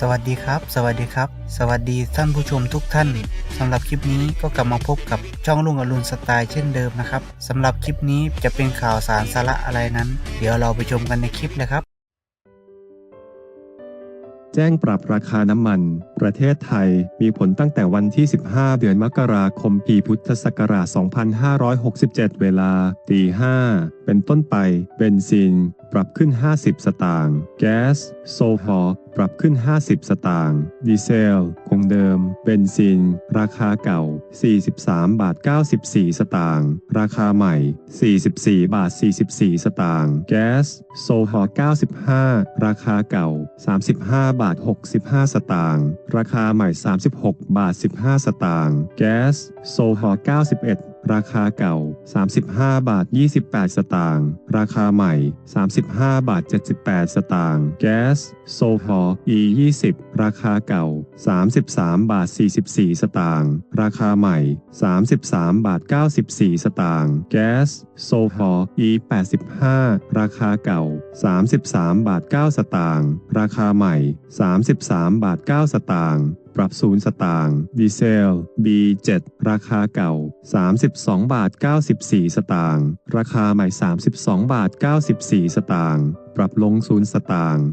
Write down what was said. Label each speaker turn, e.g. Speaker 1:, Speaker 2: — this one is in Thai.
Speaker 1: สวัสดีครับ สวัสดีครับ สวัสดีท่านผู้ชมทุกท่านสำหรับคลิปนี้ก็กลับมาพบกับช่องลุงอรุณสไตล์เช่นเดิมนะครับสำหรับคลิปนี้จะเป็นข่าวสารสาระอะไรนั้น เดี๋ยวเราไปชมกันในคลิปเลยครับ
Speaker 2: แจ้งปรับราคาน้ำมัน ประเทศไทยมีผลตั้งแต่วันที่ 15 เดือนมกราคมปีพุทธศักราช 2567 เวลาตี5เป็นต้นไปเบนซิน ปรับขึ้น 50 สตางค์แก๊สโซฮอล์ปรับขึ้น 50 สตางค์ดีเซล คงเดิม เบนซิน ราคาเก่า 43 บาท 94 สตางค์ราคาใหม่ 44 บาท 44 สตางค์แก๊สโซฮอล์95 ราคาเก่า 35 บาท 65 สตางค์ราคาใหม่ 36 บาท 15 สตางค์แก๊สโซฮอล์91 ราคาเก่า 35 บาท 28 สตางค์ ราคาใหม่ 35 บาท 78 สตางค์ แก๊ส โซฮอล์ E 20 ราคาเก่า 33 บาท 44 สตางค์ ราคาใหม่ 33 บาท 94 สตางค์ แก๊ส โซฮอล์ E 85 ราคาเก่า 33 บาท 9 สตางค์ ราคาใหม่ 33 บาท 9 สตางค์ ปรับศูนย์สตางค์ดีเซล B7 ราคาเก่า 32 บาท 94 สตางค์ราคาใหม่ 32 บาท 94 สตางค์ปรับลงศูนย์สตางค์